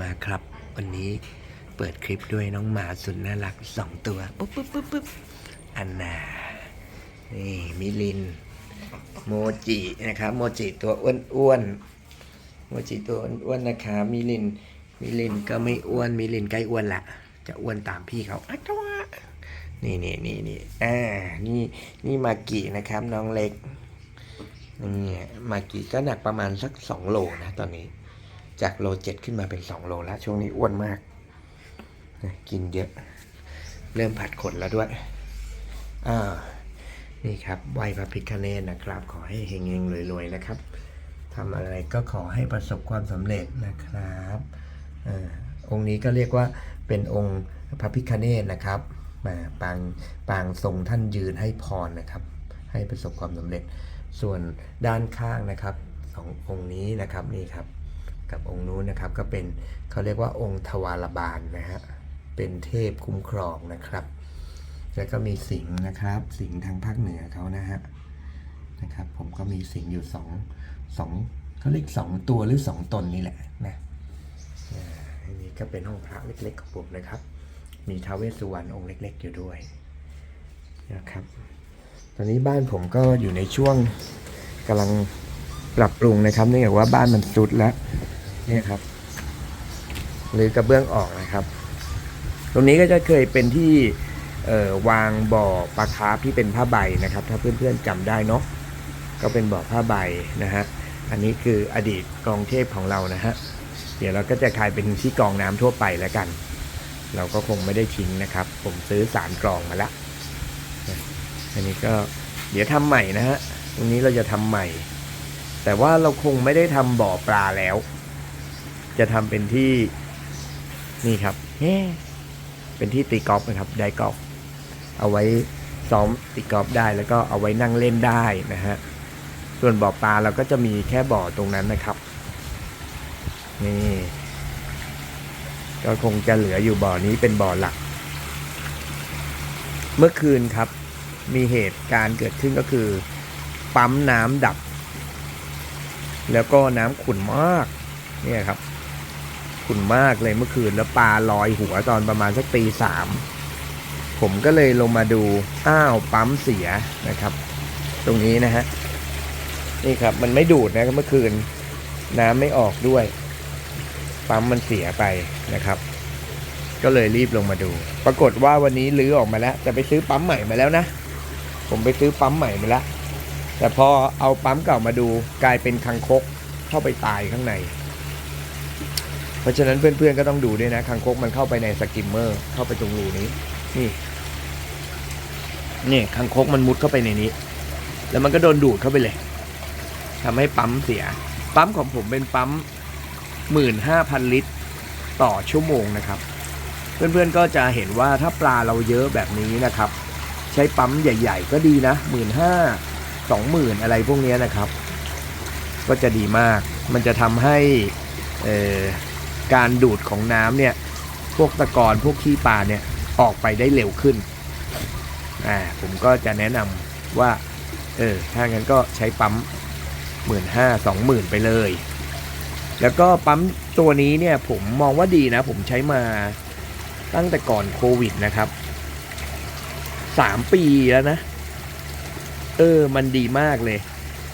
มาครับ วันนี้เปิดคลิปด้วยน้องหมาสุดน่ารักสองตัวปุ๊บปุ๊บปุ๊บปุ๊บอันนานี่มิลิน โมจินะครับ โมจิตัวอ้วนๆโมจิตัวอ้วนๆนะคะมิลินมิลินก็ไม่อ้วนมิลินใกล้อ้วนละจะอ้วนตามพี่เขาอัตวะนี่นี่นี่นี่อ่านี่นี่มากินะครับน้องเล็กนี่มากิก็หนักประมาณสักสองโลนะตอนนี้ จากโลเจ็ดขึ้นมาเป็นสองโลแล้ว ช่วงนี้อ้วนมาก กินเยอะ เริ่มผัดขนแล้วด้วยอ่านี่ครับไหวพระพิฆเนศนะครับ ขอให้เฮงๆรวยๆนะครับทำอะไรก็ขอให้ประสบความสำเร็จนะครับอาองค์นี้ก็เรียกว่าเป็นองค์พระพิฆเนศนะครับมาปางปางทรงท่านยืนให้พรนะครับ ให้ประสบความสำเร็จ ส่วนด้านข้างนะครับสององค์นี้นะครับนี่ครับ กับองค์นู้นนะครับ ก็เป็นเขาเรียกว่าองค์ทวารบาลนะฮะเป็นเทพคุ้มครองนะครับ แล้วก็มีสิงห์นะครับ สิงห์ทางภาคเหนือเขานะฮะนะครับ ผมก็มีสิงห์อยู่สองสองเขาเรียกสองตัวหรือสองตนนี่แหละนะอ่าอันนี้ก็เป็นห้องพระเล็กๆของผมนะครับ มีท้าวเวสสุวรรณองค์เล็ก ๆ อยู่ด้วยนะครับ ตอนนี้บ้านผมก็อยู่ในช่วงกำลัง ปรับปรุงนะครับเนื่องจากว่าบ้านมันสุดแล้วเนี่ยครับหรือกระเบื้องออกนะครับ ตรงนี้ก็จะเคยเป็นที่เออวางบ่อปลาคาร์ฟที่เป็นผ้าใบนะครับ ถ้าเพื่อนๆจำได้เนาะก็เป็นบ่อผ้าใบนะฮะอันนี้คืออดีตกองเทพของเรานะฮะเดี๋ยวเราก็จะกลายเป็นที่กรองน้ำทั่วไปแล้วกัน เราก็คงไม่ได้ทิ้งนะครับ ผมซื้อสารกรองมาล้วอันนี้ก็เดี๋ยวทำใหม่นะฮะตรงนี้เราจะทำใหม่ แต่ว่าเราคงไม่ได้ทำบ่อปลาแล้ว จะทำเป็นที่นี่ครับเเป็นที่ตีกอล์ฟนะครับไดกอล์ฟเอาไว้ซ้อมตีกอล์ฟได้แล้วก็เอาไว้นั่งเล่นได้นะฮะส่วนบ่อปลาเราก็จะมีแค่บ่อตรงนั้นนะครับนี่ก็คงจะเหลืออยู่บ่อนี้เป็นบ่อหลัก เมื่อคืนครับ มีเหตุการณ์เกิดขึ้นก็คือ ปั๊มน้ำดับ แล้วก็น้ำขุ่นมาก เนี่ยครับ ขุ่นมากเลยเมื่อคืนแล้วปลาลอยหัวตอนประมาณสักตีสามผมก็เลยลงมาดูอ้าวปั๊มเสียนะครับ ตรงนี้นะฮะนี่ครับ มันไม่ดูดนะครับเมื่อคืน น้ำไม่ออกด้วย ปั๊มมันเสียไปนะครับ ก็เลยรีบลงมาดู ปรากฏว่าวันนี้ลื้อออกมาแล้ว จะไปซื้อปั๊มใหม่มาแล้วนะ ผมไปซื้อปั๊มใหม่มาแล้ว แต่พอเอาปั๊มเก่ามาดูกลายเป็นคังคกเข้าไปตายข้างใน เพราะฉะนั้นเพื่อนๆก็ต้องดูด้วยนะคังคกมันเข้าไปในสกิมเมอร์เข้าไปตรงรูนี้ นี่ นี่คังคกมันมุดเข้าไปในนี้ แล้วมันก็โดนดูดเข้าไปเลยทำให้ปั๊มเสีย ปั๊มของผมเป็นปั๊มหมื่นห้าพันลิตร ต่อชั่วโมงนะครับ เพื่อนๆก็จะเห็นว่าถ้าปลาเราเยอะแบบนี้นะครับ ใช้ปั๊มใหญ่ ๆ ก็ดีนะหมื่นห้า สองหมื่นอะไรพวกนี้นะครับ ก็จะดีมาก มันจะทำให้การดูดของน้ำเนี่ย พวกตะกอนพวกขี้ปลาเนี่ยออกไปได้เร็วขึ้น อ่า ผมก็จะแนะนำว่า เออ ถ้างั้นก็ใช้ปั๊มหมื่นห้าสองหมื่นไปเลย แล้วก็ปั๊มตัวนี้เนี่ยผมมองว่าดีนะ ผมใช้มาตั้งแต่ก่อนโควิดนะครับสามปีแล้วนะ เออ มันดีมากเลย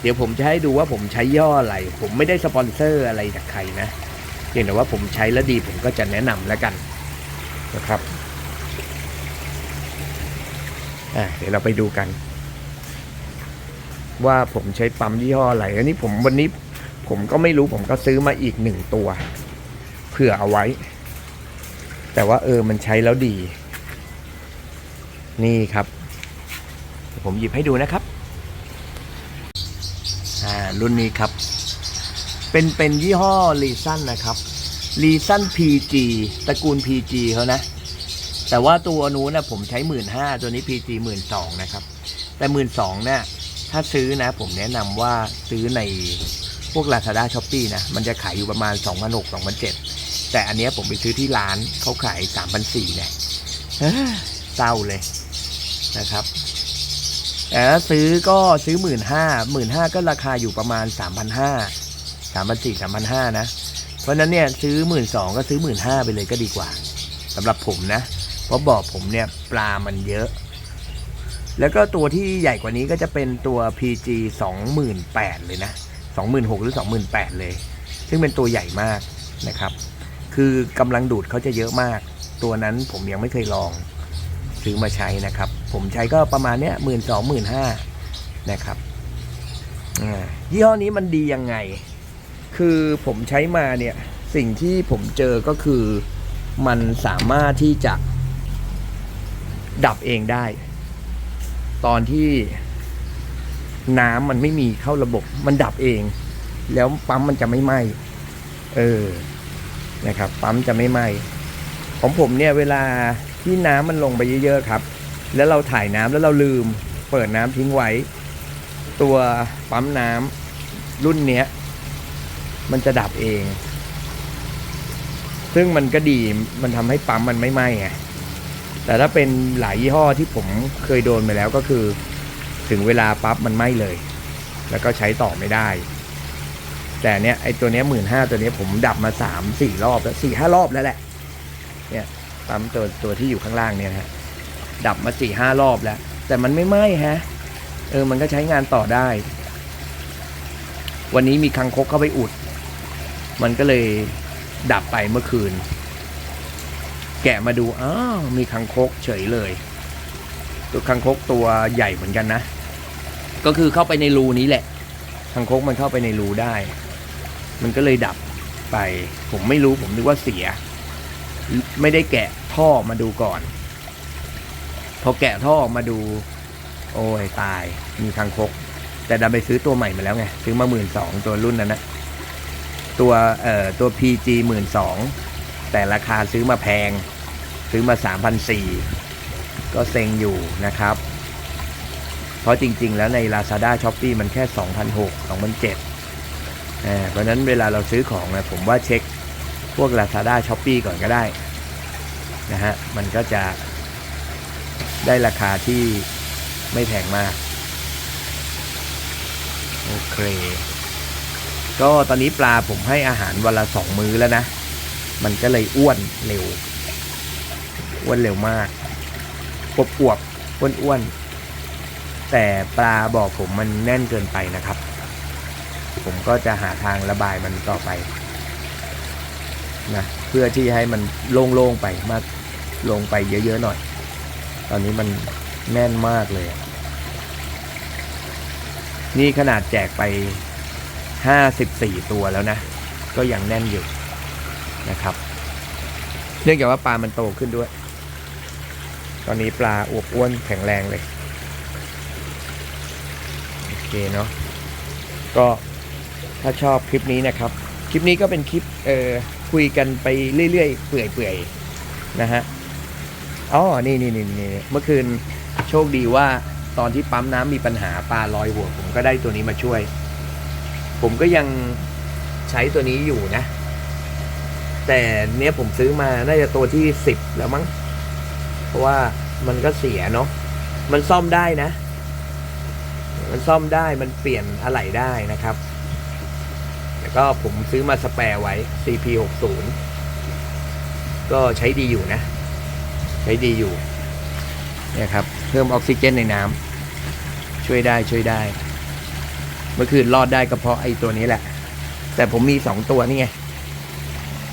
เดี๋ยวผมจะให้ดูว่าผมใช้ย่ออะไร ผมไม่ได้สปอนเซอร์อะไรจากใครนะเพียงแต่ว่าผมใช้แล้วดีผมก็จะแนะนำแล้วกันนะครับอะเดี๋ยวเราไปดูกัน ว่าผมใช้ปั๊มยี่ห้ออะไร อันนี้ผมวันนี้ผมก็ไม่รู้ผมก็ซื้อมาอีกหนึ่งตัวเผื่อเอาไว้ แต่ว่าเออมันใช้แล้วดี นี่ครับ ผมหยิบให้ดูนะครับอ่ารุ่นนี้ครับ เป็นเป็นยี่ห้อรีซันนะครับรีซัน PG ตระกูล PG เขานะ แต่ว่าตัวนู้นนะผมใช้หมื่นห้าตัวนี้ PG หมื่นสองนะครับ แต่หมื่นสองเนี่ยถ้าซื้อนะ ผมแนะนำว่าซื้อในพวก Lazada s h o p e e นะ มันจะขายอยู่ประมาณ 2 6 0 0 2 7 0 0 แต่อันนี้ผมไปซื้อที่ร้านเขาขาย 3,400เนี่ยเศร้าเลยนะครับ แต่ถ้าซื้อก็ซื้อหมื่นห้าหมื่นห้าก็ราคาอยู่ประมาณ3,500 3,400 3,500นสี่สามพันห้านะ เพราะนั้นเนี่ยซื้อหมื่นสองก็ซื้อหมื่นห้าไปเลยก็ดีกว่าสำหรับผมนะ เพราะบ่อผมเนี่ยปลามันเยอะ แล้วก็ตัวที่ใหญ่กว่านี้ก็จะเป็นตัว PG 28,000เลยนะ26,000หรือ 28,000เลย ซึ่งเป็นตัวใหญ่มากนะครับ คือกำลังดูดเขาจะเยอะมาก ตัวนั้นผมยังไม่เคยลองซื้อมาใช้นะครับ ผมใช้ก็ประมาณเนี้ยหมื่นสองหมื่นห้านะครับอ่ายี่ห้อนี้มันดียังไง คือผมใช้มาเนี่ยสิ่งที่ผมเจอก็คือมันสามารถที่จะดับเองได้ ตอนที่น้ำมันไม่มีเข้าระบบมันดับเอง แล้วปั๊มมันจะไม่ไหม้เออนะครับ ปั๊มจะไม่ไหม้ของผมเนี่ยเวลาที่น้ำมันลงไปเยอะๆครับ แล้วเราถ่ายน้ำแล้วเราลืม เปิดน้ำทิ้งไว้ ตัวปั๊มน้ำรุ่นเนี้ย มันจะดับเอง ซึ่งมันก็ดีมันทำให้ปั๊มมันไม่ไหม้ไงแต่ถ้าเป็นหลายยี่ห้อที่ผมเคยโดนไปแล้วก็คือ ถึงเวลาปั๊บมันไหม้เลย แล้วก็ใช้ต่อไม่ได้ แต่เนี้ยไอตัวเนี้ยหมื่นห้าตัวเนี้ยผมดับมาสามสี่รอบแล้วสี่ห้ารอบแล้วแหละ เนี่ยปั๊มตัวตัวที่อยู่ข้างล่างเนี่ยนะฮะ ดับมาสี่ห้ารอบแล้ว แต่มันไม่ไหม้ฮะ เออ มันก็ใช้งานต่อได้ วันนี้มีคังคกเข้าไปอุด มันก็เลยดับไปเมื่อคืน แกะมาดู อ้าว มีคังคกเฉยเลย ตัวคังคกตัวใหญ่เหมือนกันนะ ก็คือเข้าไปในรูนี้แหละ คังคกมันเข้าไปในรูได้ มันก็เลยดับไป ผมไม่รู้ผมนึกว่าเสีย ไม่ได้แกะท่อมาดูก่อน พอแกะท่อออกมาดู โอ้ยตาย มีคังคก แต่ดันไปซื้อตัวใหม่มาแล้วไง ซื้อมาหมื่นสองตัวรุ่นนั้นนะตัวเอ่อตัว PG หมื่นสองแต่ราคาซื้อมาแพง ซื้อมาสามพันสี่ก็เซ็งอยู่นะครับ เพราะจริงๆ แล้วใน Lazada s h o p e e มันแค่ 2,600 2,700อ่าเพราะฉะนั้นเวลาเราซื้อของนะผมว่าเช็คพวก Lazada s h o p e e ก่อนก็ได้นะฮะมันก็จะ ได้ราคาที่ไม่แพงมาก โอเค ก็ตอนนี้ปลาผมให้อาหารวันละสองมื้อแล้วนะ มันก็เลยอ้วนเร็ว อ้วนเร็วมากอวบอวบอ้วนอ้วนๆแต่ปลาบอกผมมันแน่นเกินไปนะครับ ผมก็จะหาทางระบายมันต่อไปนะเพื่อที่ให้มันโล่งๆไปมากลงไปเยอะๆหน่อย ตอนนี้มันแน่นมากเลย นี่ขนาดแจกไป 54 ตัวแล้วนะ ก็ยังแน่นอยู่นะครับ เนื่องจากว่าปลามันโตขึ้นด้วย ตอนนี้ปลาอวบอ้วนแข็งแรงเลย โอเคเนาะ ก็ถ้าชอบคลิปนี้นะครับ คลิปนี้ก็เป็นคลิปเอ่อคุยกันไปเรื่อยๆ เปื่อยๆ นะฮะ อ๋อ นี่นี่นี่นี่เมื่อคืนโชคดีว่าตอนที่ปั๊มน้ำมีปัญหาปลาลอยหัว ผมก็ได้ตัวนี้มาช่วย ผมก็ยังใช้ตัวนี้อยู่นะ แต่เนี้ยผมซื้อมาน่าจะตัวที่สิบแล้วมั้ง เพราะว่ามันก็เสียเนาะ มันซ่อมได้นะ มันซ่อมได้ มันเปลี่ยนอะไหล่ได้นะครับแล้วก็ผมซื้อมาสแปร์ไว้ CP 6 0 ก็ใช้ดีอยู่นะ ใช้ดีอยู่เนี่ยครับเพิ่มออกซิเจนในน้ำช่วยได้ช่วยได้ เมื่อคืนรอดได้ก็เพราะไอ้ตัวนี้แหละ แต่ผมมีสองตัวนี่ไง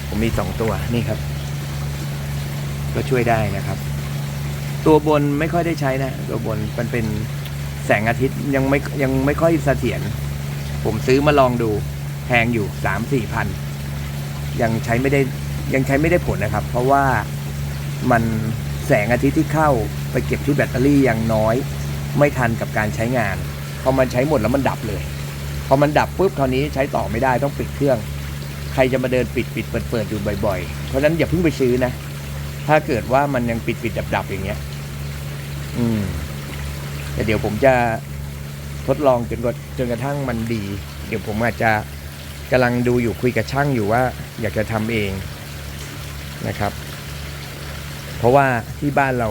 ผมมีสองตัวนี่ครับ ก็ช่วยได้นะครับ ตัวบนไม่ค่อยได้ใช้นะ ตัวบนมันเป็นแสงอาทิตย์ยังไม่ยังไม่ค่อยเสถียรผมซื้อมาลองดูแพงอยู่สามสี่พันยังใช้ไม่ได้ยังใช้ไม่ได้ผลนะครับ เพราะว่า มันแสงอาทิตย์ที่เข้าไปเก็บที่แบตเตอรี่ยังน้อย ไม่ทันกับการใช้งานพอมันใช้หมดแล้วมันดับเลยพอมันดับปุ๊บคราวนี้ใช้ต่อไม่ได้ต้องปิดเครื่อง ใครจะมาเดินปิดปิดเปิดเปิดอยู่บ่อยๆ เพราะฉะนั้นอย่าเพิ่งไปซื้อนะ ถ้าเกิดว่ามันยังปิดปิดดับดับอย่างเงี้ย อืมแต่เดี๋ยวผมจะทดลองจนกว่าจนกระทั่งมันดี เดี๋ยวผมอาจจะกำลังดูอยู่คุยกับช่างอยู่ว่า อยากจะทำเองนะครับ เพราะว่าที่บ้านเรา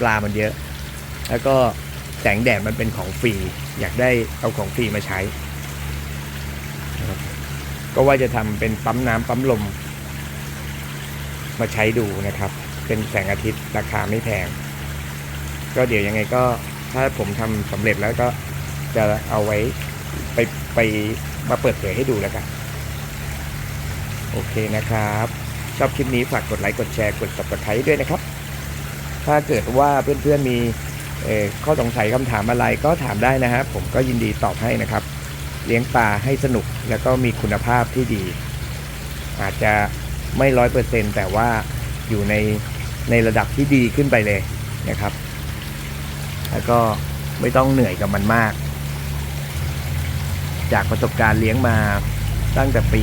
ปลามันเยอะ แล้วก็แสงแดดมันเป็นของฟรี อยากได้เอาของฟรีมาใช้ ก็ว่าจะทำเป็นปั๊มน้ำปั๊มลม มาใช้ดูนะครับ เป็นแสงอาทิตย์ราคาไม่แพง ก็เดี๋ยวยังไงก็ถ้าผมทำสำเร็จแล้วก็จะเอาไว้ไปไปมาเปิดเผยให้ดูแล้วกัน โอเคนะครับ ชอบคลิปนี้ฝากกดไลค์กดแชร์กด subscribe ด้วยนะครับ ถ้าเกิดว่าเพื่อนๆมีข้อสงสัยคำถามอะไรก็ถามได้นะฮะผมก็ยินดีตอบให้นะครับ เลี้ยงปลาให้สนุกแล้วก็มีคุณภาพที่ดี อาจจะไม่ร้อยเปอร์เซ็นแต่ว่าอยู่ในในระดับที่ดีขึ้นไปเลยนะครับ แล้วก็ไม่ต้องเหนื่อยกับมันมาก จากประสบการณ์เลี้ยงมาตั้งแต่ปี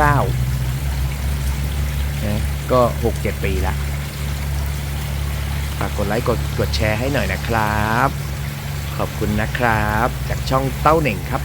59 ก็ 6-7 ปีละฝากกดไลค์กดกดแชร์ให้หน่อยนะครับ ขอบคุณนะครับ จากช่องเต้าเหน่งครับ